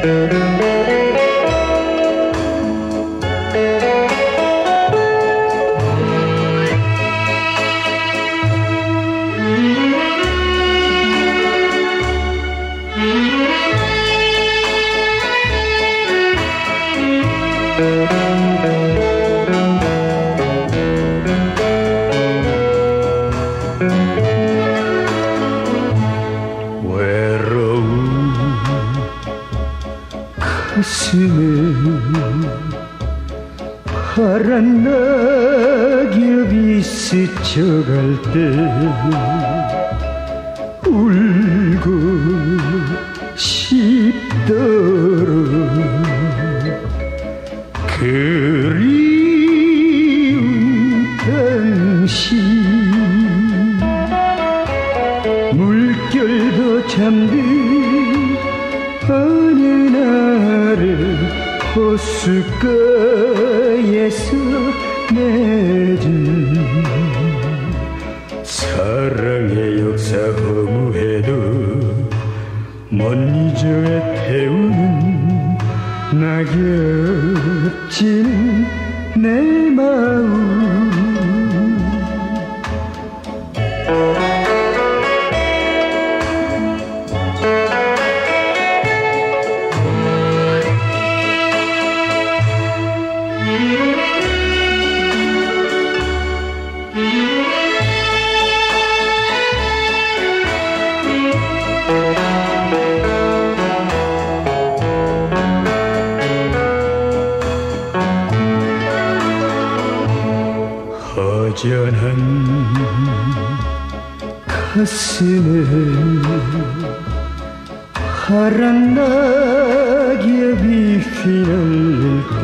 Well, 가슴에 파란 낙엽이 스쳐갈 때 울고 싶도록 그리운 당신. 물결도 잠든 호숫가에서 맺은 사랑의 역사 허무해도 못 잊어야 태우는 낙엽진 내 마음 허전한 가슴에 파란 낙엽이 휘날릴 때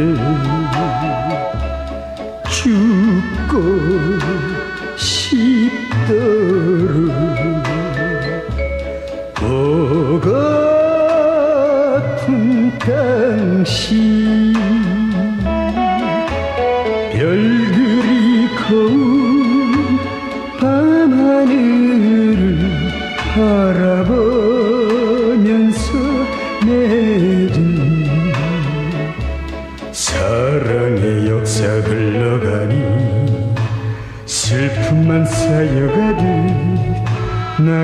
죽고 싶도록 보고 아픈 당신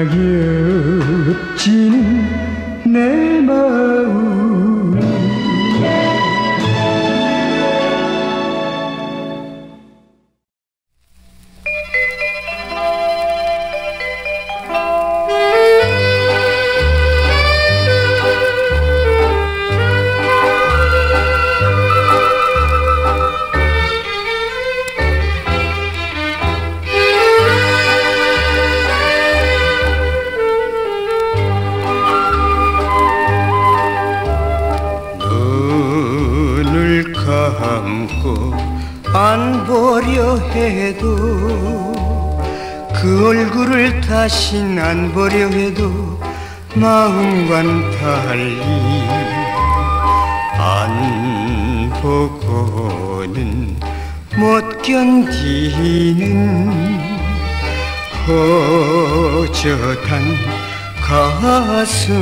낙엽지는 내 마음 해도 그 얼굴을 다신 안 보려 해도 마음과는 달리 안 보고는 못 견디는 허젓한 가슴.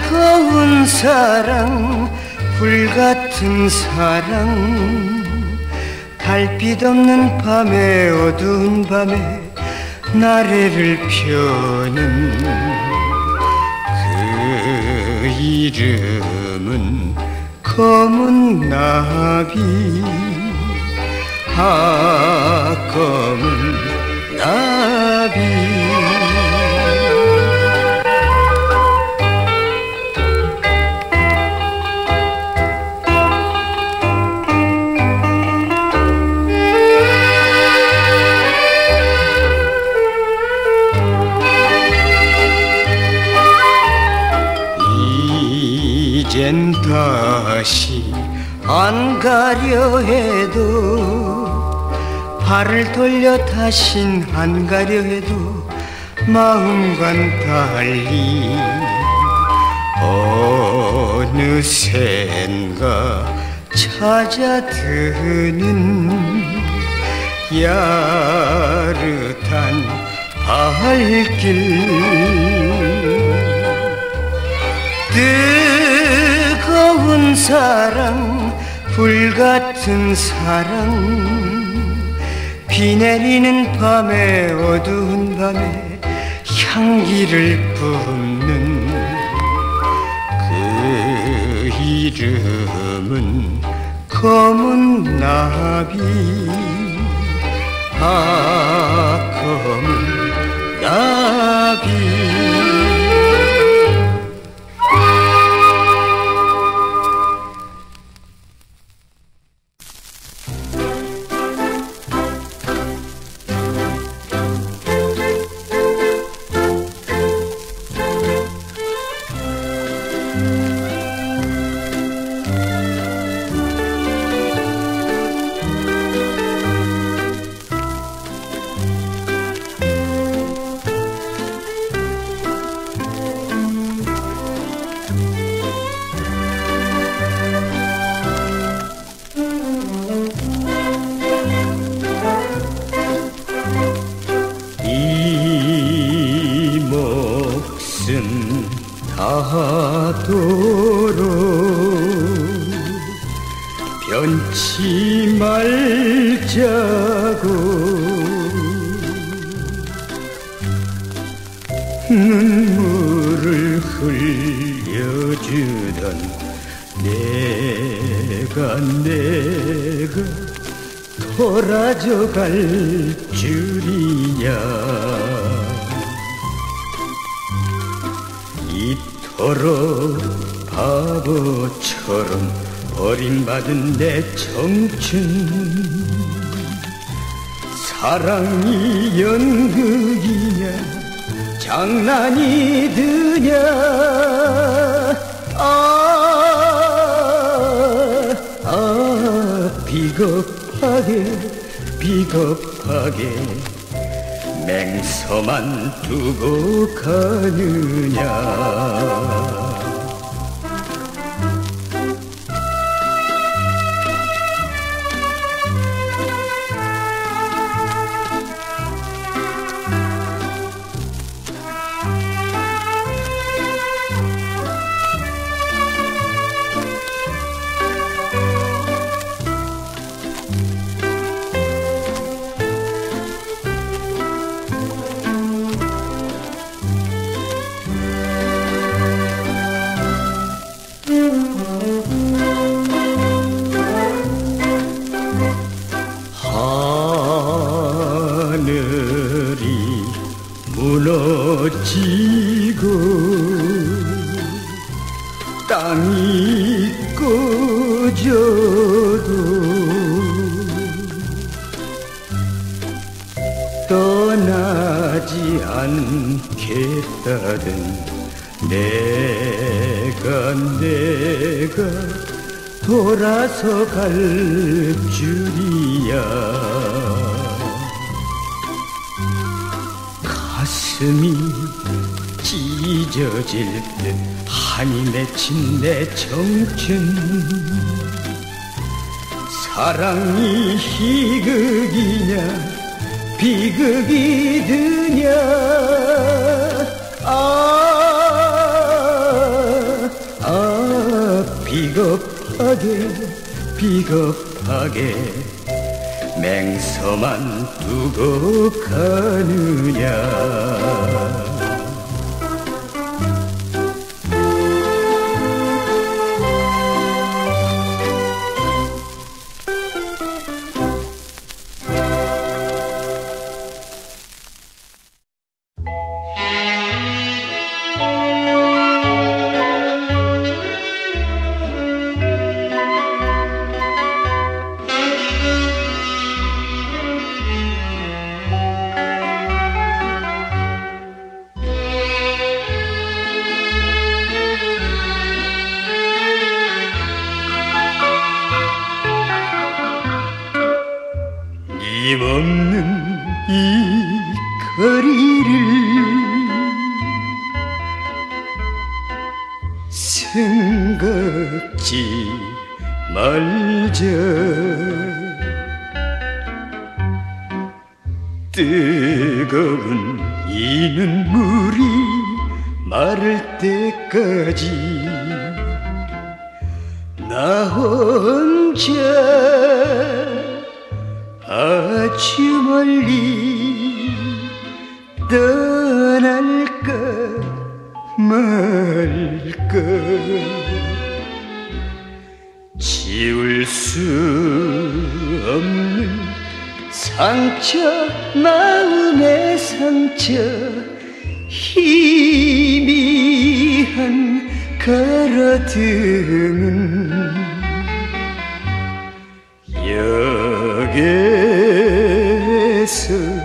뜨거운 사랑 불 같은 사랑. 달빛 없는 밤에 어두운 밤에 나래를 펴는 그 이름은 검은 나비. 아 검은 나비 이젠 다시 안 가려 해도 발을 돌려 다신 안 가려 해도 마음과는 달리 어느샌가 찾아드는 야릇한 발길 사랑 불같은 사랑. 비 내리는 밤에 어두운 밤에 향기를 뿜는 그 이름은 검은 나비. 아 검은 나비 몫은 다하도록 변치 말자고. 눈물을 흘려주던 내가 내가 돌아져 갈 줄이야 이토록 바보처럼 버림받은 내 청춘. 사랑이 연극이냐 장난이 드냐. 아, 아 비겁하게 비겁하게 맹서만 두고 가느냐 땅이 꺼져도 떠나지 않겠다던 내가 내가 돌아서 갈 줄이야. 가슴이 찢어질 듯 한이 맺힌 내 청춘. 사랑이 희극이냐 비극이 드냐. 아, 아 비겁하게 비겁하게 맹서만 두고 가느냐 말자 뜨거운 이 눈물이 마를 때까지 난나 혼자 아주 멀리 떠날까 말까 지울 수 없는 상처 마음의 상처 희미한 가라등은 역에서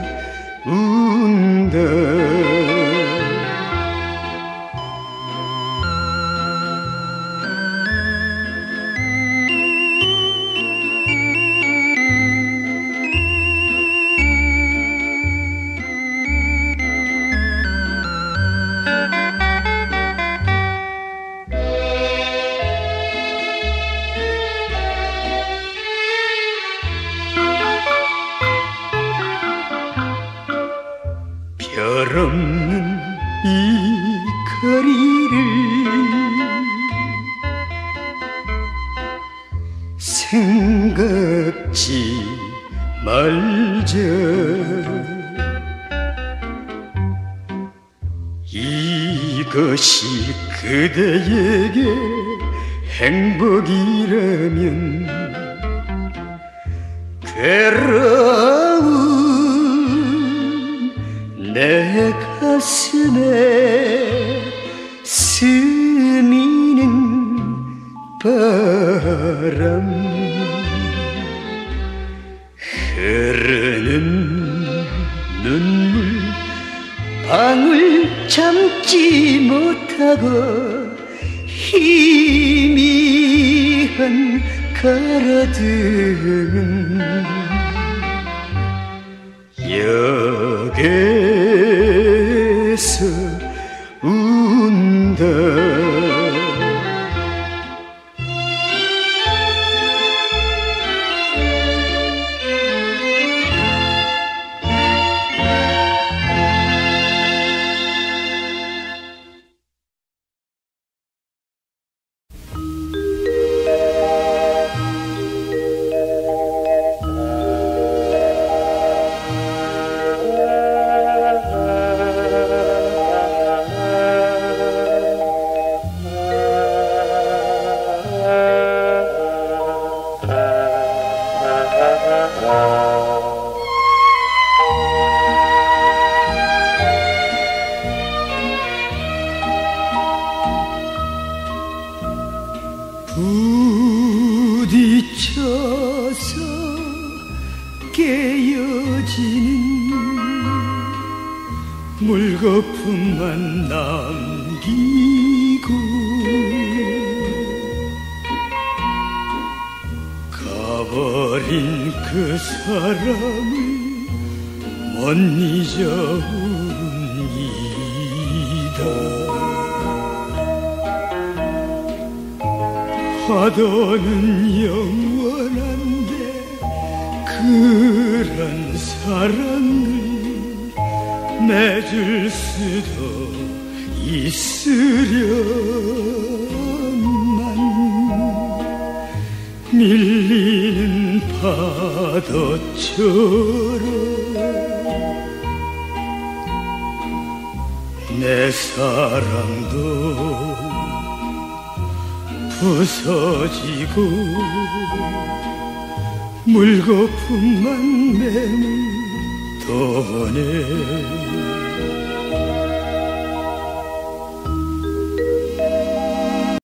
별 없는 이 거리를 생각지 말자. 이것이 그대에게 행복이라면 괴로운 가슴에 스미는 바람. 흐르는 눈물 방울 참지 못하고 희미한 가라등은 역에 거품만 남기고 가버린 그 사람을 못 잊어옵니다. 파도는 영원한데 그런 사랑을 맺을 수도 있으련만. 밀리는 파도처럼 내 사랑도 부서지고 물거품만 매물 도네